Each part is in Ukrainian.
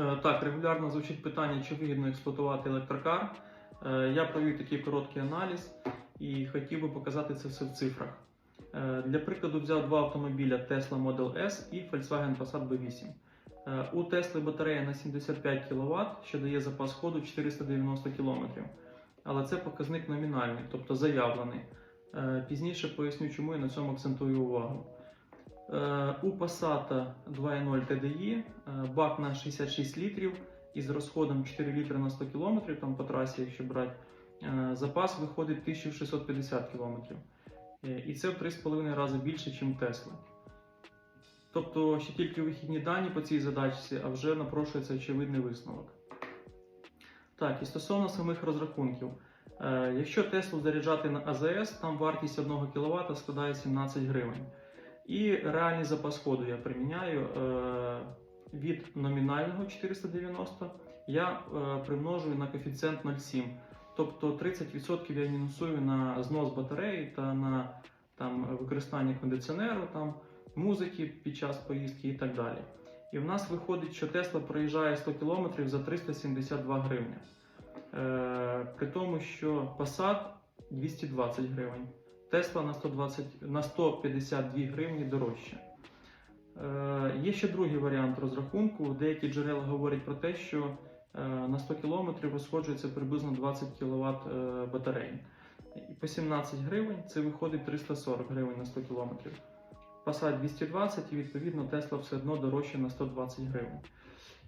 Е, Так, регулярно звучить питання, чи вигідно експлуатувати електрокар. Е, Я провів такий короткий аналіз і хотів би показати це все в цифрах. Е, Для прикладу взяв два автомобіля Tesla Model S і Volkswagen Passat B8. Е, У Tesla батарея на 75 кВт, що дає запас ходу 490 км. Але це показник номінальний, тобто заявлений. Пізніше поясню, чому я на цьому акцентую увагу. У Passat 2.0 TDI бак на 66 літрів із розходом 4 літри на 100 км, там по трасі, якщо брати, е, запас виходить 1650 км. Е, І це в 3,5 рази більше, ніж Tesla. Тобто ще тільки вихідні дані по цій задачці, а вже напрошується очевидний висновок. Так, і стосовно самих розрахунків. Е, Якщо Теслу заряджати на АЗС, там вартість 1 кВт складає 17 гривень. І реальний запас ходу я приміняю від номінального 490 я е, примножую на коефіцієнт 0,7. Тобто 30% я мінусую на знос батареї та на там, використання кондиціонеру, там, музики під час поїздки і так далі. І в нас виходить, що Тесла проїжджає 100 км за 372 гривні. Е, при тому, що Passat 220 гривень. Тесла на 120, на 152 гривні дорожче. Е, є ще другий варіант розрахунку. Деякі джерела говорять про те, що е, на 100 км розходжується приблизно 20 кВт е, батареї. І по 17 гривень це виходить 340 гривень на 100 км. Passat 220 і відповідно Tesla все одно дорожче на 120 гривень.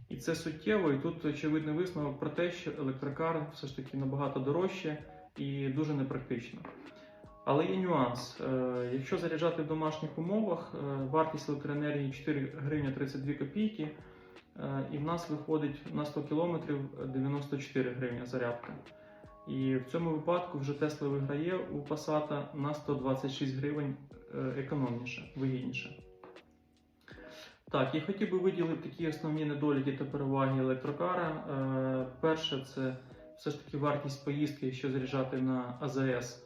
І це суттєво, і тут очевидний висновок про те, що електрокар все ж таки набагато дорожче і дуже непрактично. Але є нюанс. Е, Якщо заряджати в домашніх умовах, е, вартість електроенергії 4 гривні 32 копійки, е, і в нас виходить на 100 км 94 гривні зарядка. І в цьому випадку вже Tesla виграє у Passat на 126 гривень економніше, вигідніше. Так, я хотів би виділити такі основні недоліки та переваги електрокара. Перше, це все ж таки вартість поїздки, якщо заряджати на АЗС,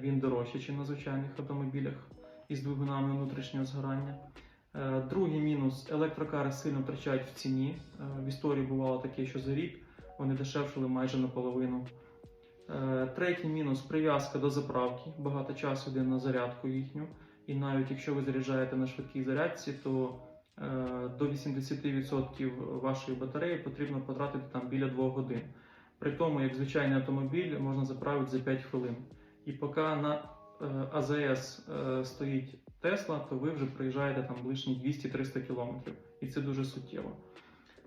він дорожче, ніж на звичайних автомобілях із двигунами внутрішнього згорання. Е, Другий мінус електрокари сильно втрачають в ціні. Е, В історії бувало таке, що за рік вони дешевшили майже наполовину. Е, Третій мінус прив'язка до заправки. Багато часу йде на зарядку їхню. І навіть якщо ви заряджаєте на швидкій зарядці, то е, до 80% вашої батареї потрібно потратити там біля 2 годин. При тому, як звичайний автомобіль можна заправити за 5 хвилин. І поки на е, АЗС е, стоїть Тесла, то ви вже проїжджаєте там лишні 200-300 км. І це дуже суттєво.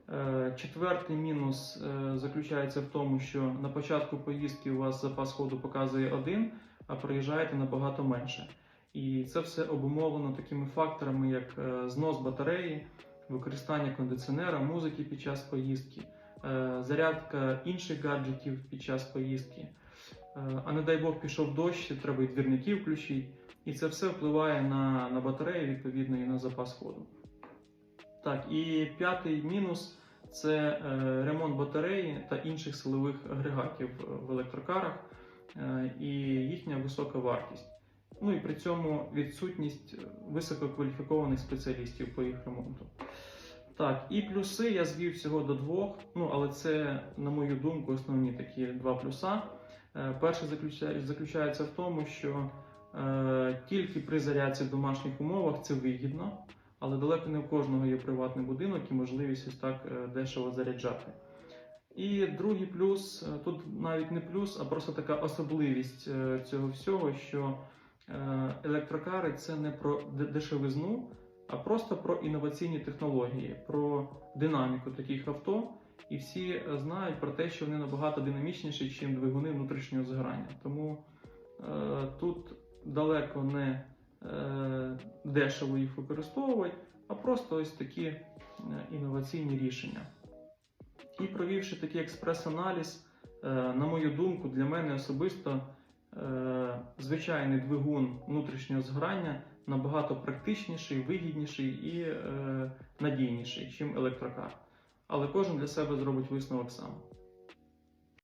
Е, Четвертий мінус заключається в тому, що на початку поїздки у вас запас ходу показує один, а проїжджаєте набагато менше. І це все обумовлено такими факторами, як знос батареї, використання кондиціонера, музики під час поїздки, зарядка інших гаджетів під час поїздки. Е, А не дай Бог пішов дощ, треба і двірники включити. І це все впливає на, на батарею, відповідно, і на запас ходу. Так, і п'ятий мінус це е, ремонт батареї та інших силових агрегатів в електрокарах е, і їхня висока вартість. Ну і при цьому відсутність висококваліфікованих спеціалістів по їх ремонту. Так, і плюси я звів всього до двох, ну але це, на мою думку, основні такі два плюса. Е, Перше заключається в тому, що е, тільки при зарядці в домашніх умовах це вигідно, але далеко не у кожного є приватний будинок і можливість ось так е, дешево заряджати. І другий плюс тут навіть не плюс, а просто така особливість цього всього, що електрокари це не про дешевизну, а просто про інноваційні технології, про динаміку таких авто. І всі знають про те, що вони набагато динамічніші, ніж двигуни внутрішнього згорання. Тому е, тут далеко не е, дешево їх використовувати, а просто ось такі е, інноваційні рішення. І провівши такий експрес-аналіз, е, на мою думку, для мене особисто е, звичайний двигун внутрішнього згорання набагато практичніший, вигідніший і е, надійніший, ніж електрокар. Але кожен для себе зробить висновок сам.